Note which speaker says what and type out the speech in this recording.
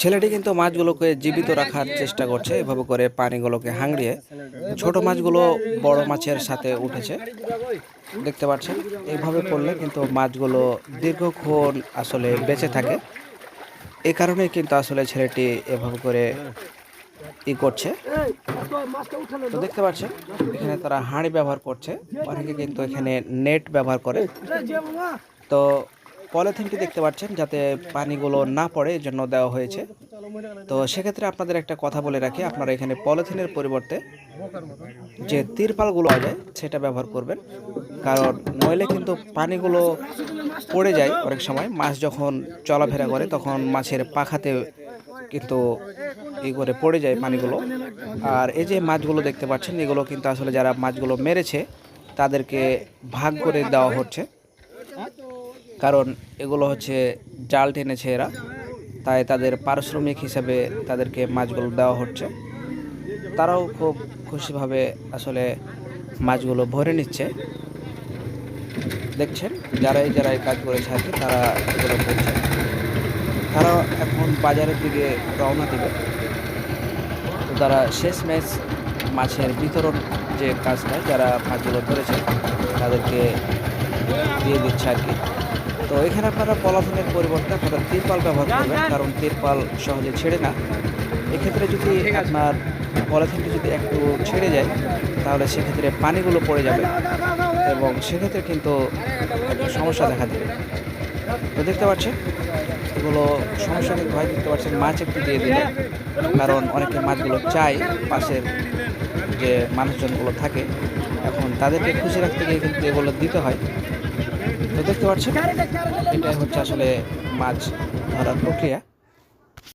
Speaker 1: ছেলেটি কিন্তু মাছগুলোকে জীবিত রাখার চেষ্টা করছে, এভাবে করে পানিগুলোকে হাংড়িয়ে ছোট মাছগুলো বড় মাছের সাথে উঠেছে। দেখতে পাচ্ছেন, এইভাবে করলে কিন্তু মাছগুলো দীর্ঘক্ষণ আসলে বেঁচে থাকে। এই কারণে কিন্তু আসলে ছেলেটি এভাবে করে ই করছে। তো দেখতে পাচ্ছেন, এখানে তারা হাঁড়ি ব্যবহার করছে, অনেকে কিন্তু এখানে নেট ব্যবহার করে। তো পলিথিনটি দেখতে পাচ্ছেন যাতে পানিগুলো না পড়ে এই জন্য দেওয়া হয়েছে। তো সেক্ষেত্রে আপনাদের একটা কথা বলে রাখি, আপনারা এখানে পলিথিনের পরিবর্তে যে তিরপালগুলো যায় সেটা ব্যবহার করবেন। কারণ নইলে কিন্তু পানিগুলো পড়ে যায় অনেক সময়। মাছ যখন চলাফেরা করে, তখন মাছের পাখাতে কিন্তু ই করে পড়ে যায় পানিগুলো। আর এই যে মাছগুলো দেখতে পাচ্ছেন, এগুলো কিন্তু আসলে যারা মাছগুলো মেরেছে, তাদেরকে ভাগ করে দেওয়া হচ্ছে। কারণ এগুলো হচ্ছে জাল টেনেছে এরা, তাই তাদের পারিশ্রমিক হিসাবে তাদেরকে মাছগুলো দেওয়া হচ্ছে। তারাও খুব খুশিভাবে আসলে মাছগুলো ভরে নিচ্ছে। দেখছেন, যারাই যারাই কাজ করেছে আর কি, তারা এগুলো করছে। তারা এখন বাজারের দিকে রওনা দিবে। তো তারা শেষ ম্যাচ মাছের বিতরণ যে কাজটা, যারা মাছগুলো ধরেছে, তাদেরকে দিয়ে দিচ্ছে আর কি। তো এখানে আপনারা পলাথিনের পরিবর্তে আপনারা তিরপাল ব্যবহার করবেন কারণ তিরপাল সহজে ছেড়ে না। এক্ষেত্রে যদি আপনার পলিথিনটি যদি একটু ছেড়ে যায় তাহলে সেক্ষেত্রে পানিগুলো পড়ে যাবে এবং সেক্ষেত্রে কিন্তু একটা সমস্যা দেখা দেবে। তো দেখতে পাচ্ছেন এগুলো সমস্যা কিন্তু হয় দেখতে পাচ্ছেন মাছ একটু দিয়ে দিলে কারণ অনেকে মাছগুলো চায় পাশের যে মানুষজনগুলো থাকে এখন তাদেরকে খুশি রাখতে গিয়ে কিন্তু এগুলো দিতে হয়। তো দেখতে পাচ্ছেন এটাই হচ্ছে আসলে মাছ ধরার প্রক্রিয়া।